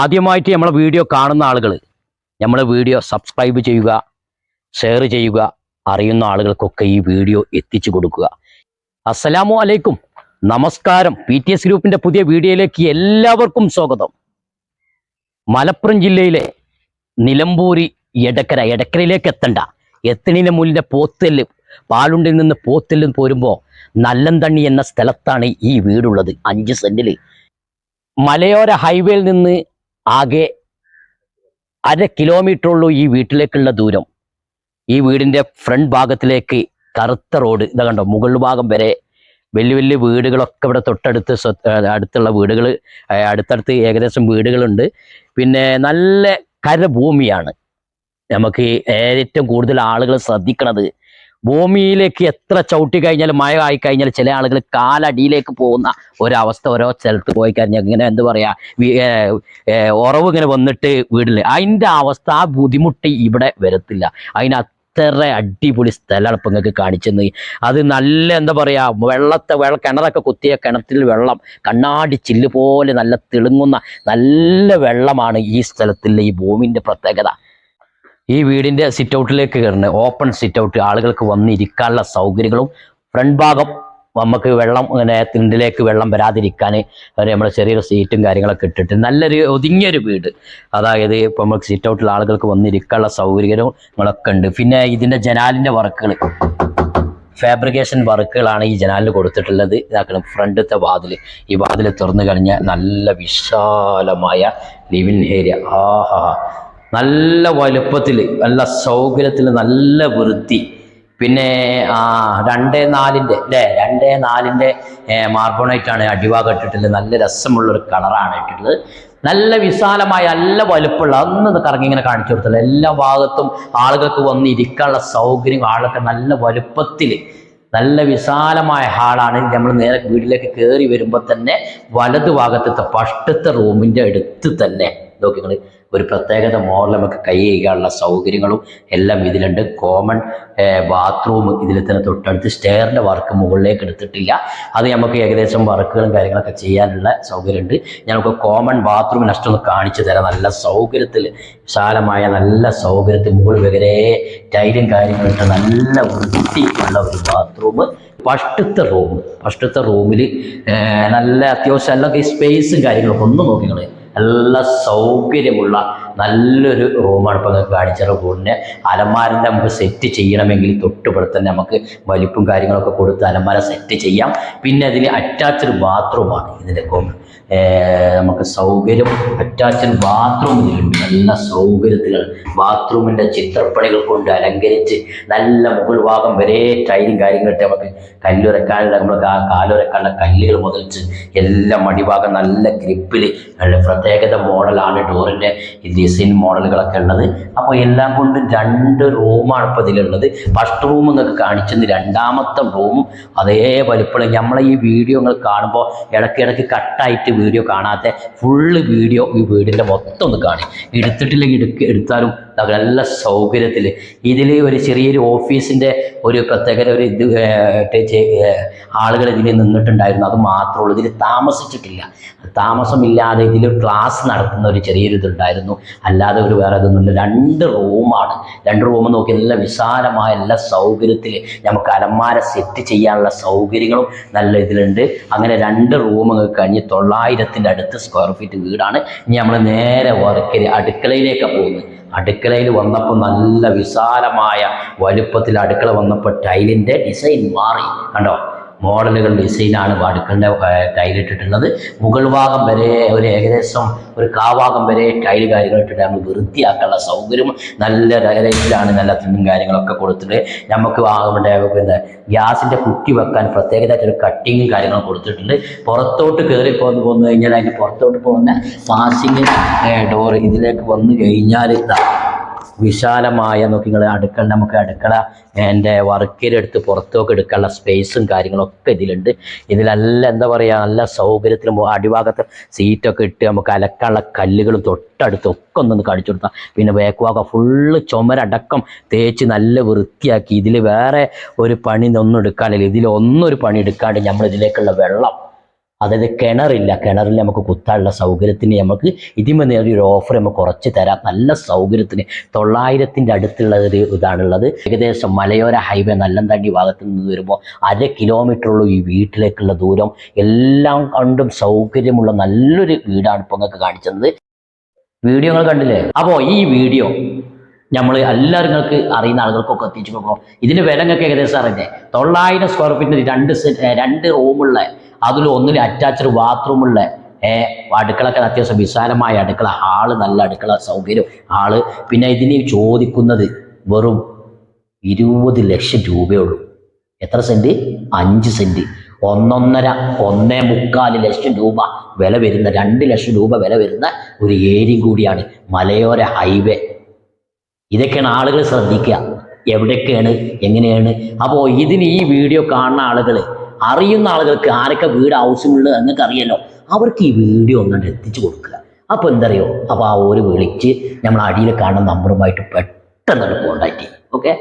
ആദ്യമായിട്ട് നമ്മളെ വീഡിയോ കാണുന്ന ആളുകൾ നമ്മളെ വീഡിയോ സബ്സ്ക്രൈബ് ചെയ്യുക ഷെയർ ചെയ്യുക അറിയുന്ന ആളുകൾക്കൊക്കെ ഈ വീഡിയോ എത്തിച്ചു കൊടുക്കുക. അസ്സലാമു അലൈക്കും. നമസ്കാരം. പി ടി എസ് ഗ്രൂപ്പിന്റെ പുതിയ വീഡിയോയിലേക്ക് എല്ലാവർക്കും സ്വാഗതം. മലപ്പുറം ജില്ലയിലെ നിലമ്പൂരി എടക്കര. എടക്കരയിലേക്ക് എത്തണ്ട. എത്തണിന് മുന്നിലെ പോത്തെല്ല് പാലുണ്ടിൽ നിന്ന് പോത്തെല്ല് പോരുമ്പോൾ നല്ലന്തണ്ണി എന്ന സ്ഥലത്താണ് ഈ വീടുള്ളത്. അഞ്ച് സെന്റിൽ. മലയോര ഹൈവേയിൽ നിന്ന് ആകെ അര കിലോമീറ്റർ ഉള്ളൂ ഈ വീട്ടിലേക്കുള്ള ദൂരം. ഈ വീടിന്റെ ഫ്രണ്ട് ഭാഗത്തിലേക്ക് കറുത്ത റോഡ് ഇതാ കണ്ടോ മുകൾ ഭാഗം വരെ വലിയ വലിയ വീടുകളൊക്കെ ഇവിടെ തൊട്ടടുത്ത് അടുത്തുള്ള വീടുകൾ അടുത്തടുത്ത് ഏകദേശം വീടുകളുണ്ട്. പിന്നെ നല്ല കരഭൂമിയാണ്. നമുക്ക് ഏറ്റവും കൂടുതൽ ആളുകൾ ശ്രദ്ധിക്കണത് ഭൂമിയിലേക്ക് എത്ര ചവിട്ടി കഴിഞ്ഞാൽ മഴ ആയി കഴിഞ്ഞാൽ ചില ആളുകൾ കാലടിയിലേക്ക് പോകുന്ന ഒരവസ്ഥ ഓരോ സ്ഥലത്ത് പോയി കഴിഞ്ഞാൽ ഇങ്ങനെ എന്താ പറയാ വി- ഏ, ഏ, ഉറവ് ഇങ്ങനെ വന്നിട്ട് വീടിൽ അതിന്റെ അവസ്ഥ ആ ബുദ്ധിമുട്ട് ഇവിടെ വരത്തില്ല. അതിന് അത്ര അടിപൊളി സ്ഥലമാണ് ഇപ്പം നിങ്ങൾക്ക് കാണിച്ചെന്ന് അത് നല്ല എന്താ പറയുക വെള്ളത്തെ വെള്ള കിണറൊക്കെ കുത്തിയ കിണറ്റിൽ വെള്ളം കണ്ണാടി ചില്ല് പോലെ നല്ല തിളങ്ങുന്ന നല്ല വെള്ളമാണ് ഈ സ്ഥലത്തിലെ ഈ ഭൂമിന്റെ പ്രത്യേകത. ഈ വീടിന്റെ സിറ്റ് ഔട്ടിലേക്ക് കയറുന്നത് ഓപ്പൺ സിറ്റ് ഔട്ട് ആളുകൾക്ക് വന്നിരിക്കാനുള്ള സൗകര്യങ്ങളും ഫ്രണ്ട് ഭാഗം നമുക്ക് വെള്ളം ഇങ്ങനെ തിണ്ടിലേക്ക് വെള്ളം വരാതിരിക്കാൻ നമ്മൾ ചെറിയൊരു സീറ്റും കാര്യങ്ങളൊക്കെ ഇട്ടിട്ട് നല്ലൊരു ഒതുങ്ങിയൊരു വീട്. അതായത് ഇപ്പോൾ നമുക്ക് സിറ്റ് ഔട്ടിൽ ആളുകൾക്ക് വന്നിരിക്കാനുള്ള സൗകര്യങ്ങളൊക്കെ ഉണ്ട്. പിന്നെ ഇതിന്റെ ജനാലിന്റെ വർക്കുകൾ ഫാബ്രിക്കേഷൻ വർക്കുകളാണ് ഈ ജനാലിൽ കൊടുത്തിട്ടുള്ളത്. ഇതാക്കണം ഫ്രണ്ടത്തെ വാതിൽ ഈ വാതിൽ തുറന്നു കഴിഞ്ഞാൽ നല്ല വിശാലമായ ലിവിങ് ഏരിയ ആഹാ. നല്ല വലുപ്പത്തിൽ നല്ല സൗകര്യത്തിൽ നല്ല വൃത്തി. പിന്നെ ആ രണ്ടേ നാലിന്റെ അല്ലേ രണ്ടേ നാലിന്റെ മാർബോണൈറ്റാണ് ആണ് അടിഭാഗം ഇട്ടിട്ടുള്ളത്. നല്ല രസമുള്ളൊരു കളറാണ് ഇട്ടിട്ടുള്ളത്. നല്ല വിശാലമായ നല്ല വലുപ്പമുള്ള അന്ന് കറങ്ങി ഇങ്ങനെ കാണിച്ചു കൊടുത്തത് എല്ലാ ഭാഗത്തും ആളുകൾക്ക് വന്ന് ഇരിക്കാനുള്ള സൗകര്യം ആളൊക്കെ നല്ല വലുപ്പത്തിൽ നല്ല വിശാലമായ ഹാളാണ്. നമ്മൾ നേരെ വീട്ടിലേക്ക് കയറി വരുമ്പോൾ തന്നെ വലതു ഭാഗത്തെ ഫസ്റ്റത്തെ റൂമിന്റെ അടുത്ത് തന്നെ. നോക്കിങ്ങൾ ഒരു പ്രത്യേകത മോഡൽ നമുക്ക് കൈ ചെയ്യാനുള്ള സൗകര്യങ്ങളും എല്ലാം ഇതിലുണ്ട്. കോമൺ ബാത്റൂം ഇതിൽ തന്നെ തൊട്ടടുത്ത് സ്റ്റെയറിന്റെ വർക്ക് മുകളിലേക്ക് എടുത്തിട്ടില്ല. അത് നമുക്ക് ഏകദേശം വർക്കുകളും കാര്യങ്ങളൊക്കെ ചെയ്യാനുള്ള സൗകര്യമുണ്ട്. നമുക്ക് കോമൺ ബാത്റൂം നഷ്ടം ഒന്ന് കാണിച്ചു തരാം. നല്ല സൗകര്യത്തിൽ വിശാലമായ നല്ല സൗകര്യത്തിൽ മുകളിൽ വരെ ടൈലും കാര്യങ്ങളും ഇട്ട് നല്ല വൃത്തിയുള്ള ഒരു ബാത്റൂം ഫസ്റ്റത്തെ റൂം ഫസ്റ്റത്തെ റൂമിൽ നല്ല അത്യാവശ്യം അല്ലെങ്കിൽ സ്പേസും കാര്യങ്ങളൊക്കെ ഒന്ന് നോക്കിക്കളെ. നല്ല സൗകര്യമുള്ള നല്ലൊരു റൂമാണ് ഇപ്പോൾ നിങ്ങൾക്ക് കാണിച്ചത്. റൂമിന് അലമാരിന്റെ നമുക്ക് സെറ്റ് ചെയ്യണമെങ്കിൽ തൊട്ടുപുറ തന്നെ നമുക്ക് വലിപ്പും കാര്യങ്ങളൊക്കെ കൊടുത്ത് അലമാര സെറ്റ് ചെയ്യാം. പിന്നെ അതിൽ അറ്റാച്ച്ഡ് ബാത്റൂമാണ് ഇതിന്റെ കോമൺ നമുക്ക് സൗകര്യം അറ്റാച്ച്ഡ് ബാത്റൂം ഇതിലുണ്ട്. നല്ല സൗകര്യത്തിൽ ബാത്റൂമിന്റെ ചിത്രപ്പണികൾ കൊണ്ട് അലങ്കരിച്ച് നല്ല മുകൾ ഭാഗം വരെ ടൈലും കാര്യങ്ങളിട്ട് നമുക്ക് കല്ലുരക്കാനുള്ള നമ്മൾ കാലുരക്കാനുള്ള കല്ലുകൾ മുതൽച്ച് എല്ലാം അടിഭാഗം നല്ല ഗ്രിപ്പിൽ പ്രത്യേകത മോഡലാണ് ഡോറിന്റെ ഈ ഡിസൈൻ മോഡലുകളൊക്കെ ഉള്ളത്. അപ്പോൾ എല്ലാം കൊണ്ടും രണ്ട് റൂമാണ് ഇപ്പോൾ ഇതിലുള്ളത്. ഫസ്റ്റ് റൂം നിങ്ങൾക്ക് കാണിച്ചത് രണ്ടാമത്തെ റൂമും അതേ വലുപ്പം നമ്മളെ ഈ വീഡിയോ നിങ്ങൾ കാണുമ്പോൾ ഇടയ്ക്കിടയ്ക്ക് കട്ടായിട്ട് വീഡിയോ കാണാത്ത ഫുള്ള് വീഡിയോ ഈ വീടിന്റെ മൊത്തം ഒന്ന് കാണി. എടുത്തിട്ടില്ലെങ്കിൽ എടുക്ക എടുത്താലും നല്ല സൗകര്യത്തിൽ ഇതിൽ ഒരു ചെറിയൊരു ഓഫീസിന്റെ ഒരു പ്രത്യേക ഒരു ഇത് ആളുകൾ ഇതിൽ നിന്നിട്ടുണ്ടായിരുന്നു. അത് മാത്രമേ ഉള്ളൂ. ഇതിൽ താമസിച്ചിട്ടില്ല. താമസമില്ലാതെ ഇതിൽ ക്ലാസ് നടത്തുന്ന ഒരു ചെറിയൊരു ഇതുണ്ടായിരുന്നു. അല്ലാതെ ഒരു വേറെ ഇതൊന്നുമില്ല. രണ്ട് റൂമാണ്. രണ്ട് റൂം നോക്കി നല്ല വിശാലമായ എല്ലാ സൗകര്യത്തിൽ നമുക്ക് അലമാര സെറ്റ് ചെയ്യാനുള്ള സൗകര്യങ്ങളും നല്ല ഇതിലുണ്ട്. അങ്ങനെ രണ്ട് റൂമുകൾ കഴിഞ്ഞ് തൊള്ളായിരത്തിന്റെ അടുത്ത് സ്ക്വയർ ഫീറ്റ് വീടാണ്. ഇനി നമ്മൾ നേരെ വർക്കിൽ അടുക്കളയിലേക്കാണ് പോകുന്നത്. അടുക്കളയിൽ വന്നപ്പോൾ നല്ല വിശാലമായ വലുപ്പത്തിൽ അടുക്കള വന്നപ്പോൾ ടൈലിന്റെ ഡിസൈൻ മാറി. കണ്ടോ? മോഡലുകൾ ഡിസൈനാണ് അടുക്കളുടെ ടൈലിട്ടിട്ടുള്ളത് മുകൾ ഭാഗം വരെ ഒരു ഏകദേശം ഒരു കാവാഗം വരെ ടൈൽ കാര്യങ്ങൾ ഇട്ടിട്ട് നമ്മൾ വൃത്തിയാക്കാനുള്ള സൗകര്യം നല്ല റേറ്റിലാണ് നല്ല തിന്നും കാര്യങ്ങളൊക്കെ കൊടുത്തിട്ടുണ്ട് നമുക്ക് അവിടെ പിന്നെ ഗ്യാസിന്റെ കുറ്റി വെക്കാൻ പ്രത്യേകതായിട്ടൊരു കട്ടിങ്ങും കാര്യങ്ങളും കൊടുത്തിട്ടുണ്ട്. പുറത്തോട്ട് കയറി പോന്ന് പോന്നു കഴിഞ്ഞാൽ അതിന്റെ പുറത്തോട്ട് പോകുന്ന പാസിങ് ഡോർ ഇതിലേക്ക് വന്നു കഴിഞ്ഞാൽ ഇതാ വിശാലമായ നോക്കി നിങ്ങൾ അടുക്കള നമുക്ക് അടുക്കള എന്റെ വർക്കിലെടുത്ത് പുറത്തൊക്കെ എടുക്കാനുള്ള സ്പേസും കാര്യങ്ങളൊക്കെ ഇതിലുണ്ട്. ഇതിലല്ല എന്താ പറയുക നല്ല സൗകര്യത്തിലും അടിഭാഗത്ത് സീറ്റൊക്കെ ഇട്ട് നമുക്ക് അലക്കാനുള്ള കല്ലുകളും തൊട്ടടുത്ത് ഒക്കെ ഒന്ന് കടിച്ചു കൊടുത്താൽ പിന്നെ വേക്കുവാക്ക ഫുള്ള് ചുമരടക്കം തേച്ച് നല്ല വൃത്തിയാക്കി. ഇതിൽ വേറെ ഒരു പണി ഒന്നും എടുക്കാനില്ല. ഇതിലൊന്നൊരു ഒരു പണി എടുക്കാണ്ട് നമ്മൾ ഇതിലേക്കുള്ള വെള്ളം അതായത് കിണറില്ല. കിണറിൽ നമുക്ക് കുത്താനുള്ള സൗകര്യത്തിന് നമുക്ക് ഇതിമേ നേടിയ ഒരു ഓഫർ നമുക്ക് കുറച്ച് തരാം. നല്ല സൗകര്യത്തിന് തൊള്ളായിരത്തിന്റെ അടുത്തുള്ള ഒരു ഇതാണുള്ളത്. ഏകദേശം മലയോര ഹൈവേ നല്ലന്തണ്ടി ഭാഗത്ത് നിന്ന് വരുമ്പോൾ അര കിലോമീറ്ററുള്ള ഈ വീട്ടിലേക്കുള്ള ദൂരം. എല്ലാം കണ്ടും സൗകര്യമുള്ള നല്ലൊരു വീടാണ് ഇപ്പോൾ നിങ്ങൾക്ക് കാണിച്ചത്. വീഡിയോ നിങ്ങൾ കണ്ടില്ലേ? അപ്പോൾ ഈ വീഡിയോ നമ്മൾ എല്ലാവരും നിങ്ങൾക്ക് അറിയുന്ന ആളുകൾക്കൊക്കെ എത്തിച്ചു കൊടുക്കണം. ഇതിന്റെ വില നിങ്ങൾക്ക് ഏകദേശം അറിയില്ലേ തൊള്ളായിരം സ്ക്വയർ ഫീറ്റിന് രണ്ട് രണ്ട് റൂമുള്ള അതിൽ ഒന്നിൽ അറ്റാച്ച്ഡ് ബാത്റൂമുള്ള അടുക്കളൊക്കെ അത്യാവശ്യം വിശാലമായ അടുക്കള. ഹാൾ നല്ല അടുക്കള സൗകര്യം. ഹാൾ പിന്നെ ഇതിന് ചോദിക്കുന്നത് വെറും ഇരുപത് ലക്ഷം രൂപയേ ഉള്ളൂ എത്ര സെന്റ് അഞ്ച് സെന്റ് ഒന്നൊന്നര ഒന്നേ മുക്കാൽ ലക്ഷം രൂപ വില വരുന്ന രണ്ട് ലക്ഷം രൂപ വില വരുന്ന ഒരു ഏരിയ കൂടിയാണ് മലയോര ഹൈവേ ഇതൊക്കെയാണ് ആളുകൾ ശ്രദ്ധിക്കുക. എവിടെയൊക്കെയാണ് എങ്ങനെയാണ്? അപ്പോൾ ഇതിന് ഈ വീഡിയോ കാണുന്ന ആളുകൾ അറിയുന്ന ആളുകൾക്ക് ആരൊക്കെ വീട് ആവശ്യമുള്ളത് എന്നൊക്കെ അറിയാലോ അവർക്ക് ഈ വീഡിയോ ഒന്നുകൊണ്ട് എത്തിച്ചു കൊടുക്കുക. അപ്പോൾ എന്തറിയോ? അപ്പോൾ ആ ഒരു വിളിച്ച് നമ്മൾ അടിയിൽ കാണുന്ന നമ്പറുമായിട്ട് പെട്ടെന്ന് കോണ്ടാക്ട് ചെയ്യും. ഓക്കെ